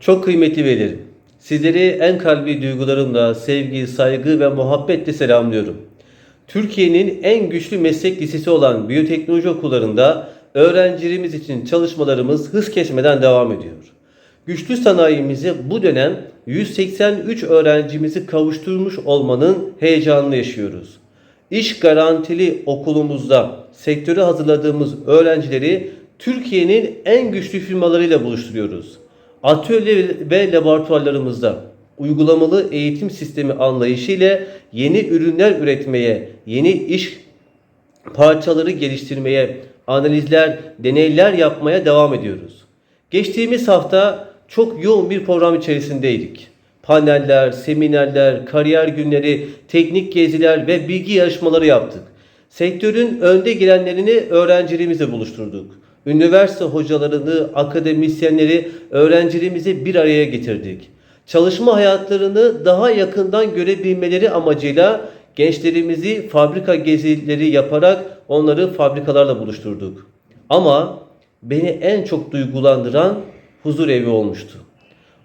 Çok kıymetli velilerim. Sizleri en kalbi duygularımla, sevgi, saygı ve muhabbetle selamlıyorum. Türkiye'nin en güçlü meslek lisesi olan biyoteknoloji okullarında öğrencilerimiz için çalışmalarımız hız kesmeden devam ediyor. Güçlü sanayimizi bu dönem 183 öğrencimizi kavuşturmuş olmanın heyecanını yaşıyoruz. İş garantili okulumuzda sektöre hazırladığımız öğrencileri Türkiye'nin en güçlü firmalarıyla buluşturuyoruz. Atölye ve laboratuvarlarımızda uygulamalı eğitim sistemi anlayışı ile yeni ürünler üretmeye, yeni iş parçaları geliştirmeye, analizler, deneyler yapmaya devam ediyoruz. Geçtiğimiz hafta çok yoğun bir program içerisindeydik. Paneller, seminerler, kariyer günleri, teknik geziler ve bilgi yarışmaları yaptık. Sektörün önde gelenlerini öğrencilerimizle buluşturduk. Üniversite hocalarını, akademisyenleri öğrencilerimizi bir araya getirdik. Çalışma hayatlarını daha yakından görebilmeleri amacıyla gençlerimizi fabrika gezileri yaparak onları fabrikalarla buluşturduk. Ama beni en çok duygulandıran huzur evi olmuştu.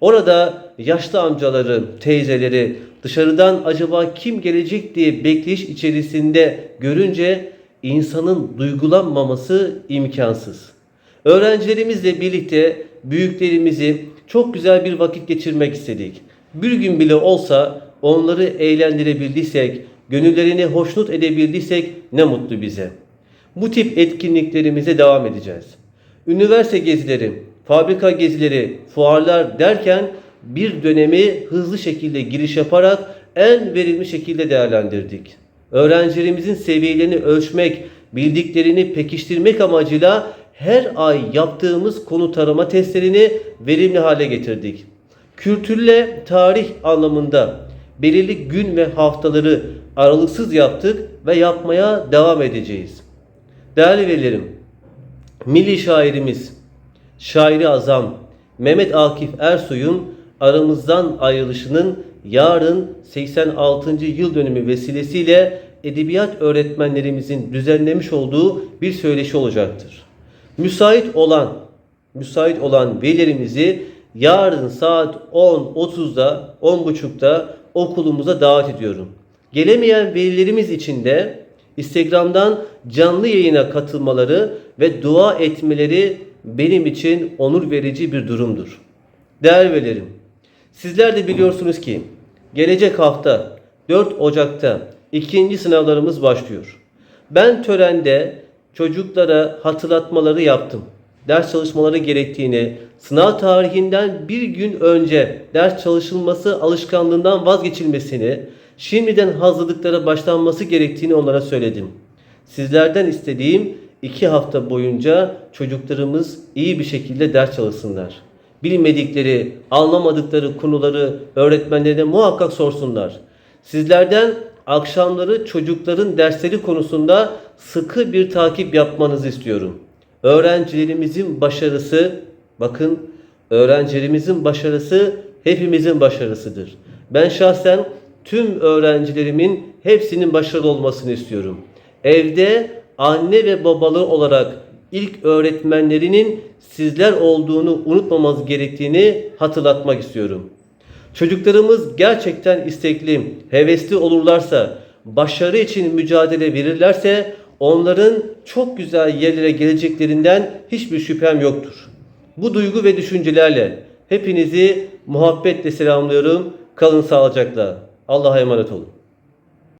Orada yaşlı amcaları, teyzeleri dışarıdan acaba kim gelecek diye bekleyiş içerisinde görünce insanın duygulanmaması imkansız. Öğrencilerimizle birlikte büyüklerimizi çok güzel bir vakit geçirmek istedik. Bir gün bile olsa onları eğlendirebildiysek, gönüllerini hoşnut edebildiysek ne mutlu bize. Bu tip etkinliklerimize devam edeceğiz. Üniversite gezileri, fabrika gezileri, fuarlar derken bir dönemi hızlı şekilde giriş yaparak en verimli şekilde değerlendirdik. Öğrencilerimizin seviyelerini ölçmek, bildiklerini pekiştirmek amacıyla her ay yaptığımız konu tarama testlerini verimli hale getirdik. Kültürle tarih anlamında belirli gün ve haftaları aralıksız yaptık ve yapmaya devam edeceğiz. Değerli velilerim, milli şairimiz, şairi azam Mehmet Akif Ersoy'un aramızdan ayrılışının yarın 86. yıl dönümü vesilesiyle edebiyat öğretmenlerimizin düzenlemiş olduğu bir söyleşi olacaktır. Müsait olan müsait olan velilerimizi yarın saat 10.30'da 10.30'da okulumuza davet ediyorum. Gelemeyen velilerimiz için de Instagram'dan canlı yayına katılmaları ve dua etmeleri benim için onur verici bir durumdur. Değerli velilerim, sizler de biliyorsunuz ki gelecek hafta 4 Ocak'ta ikinci sınavlarımız başlıyor. Ben törende çocuklara hatırlatmaları yaptım. Ders çalışmaları gerektiğini, sınav tarihinden bir gün önce ders çalışılması alışkanlığından vazgeçilmesini, şimdiden hazırlıklara başlanması gerektiğini onlara söyledim. Sizlerden istediğim iki hafta boyunca çocuklarımız iyi bir şekilde ders çalışsınlar. Bilmedikleri, anlamadıkları konuları öğretmenlerine muhakkak sorsunlar. Sizlerden akşamları çocukların dersleri konusunda sıkı bir takip yapmanızı istiyorum. Öğrencilerimizin başarısı, bakın öğrencilerimizin başarısı hepimizin başarısıdır. Ben şahsen tüm öğrencilerimin hepsinin başarılı olmasını istiyorum. Evde anne ve babalı olarak ilk öğretmenlerinin sizler olduğunu unutmamamız gerektiğini hatırlatmak istiyorum. Çocuklarımız gerçekten istekli, hevesli olurlarsa, başarı için mücadele verirlerse onların çok güzel yerlere geleceklerinden hiçbir şüphem yoktur. Bu duygu ve düşüncelerle hepinizi muhabbetle selamlıyorum. Kalın sağlıcakla. Allah'a emanet olun.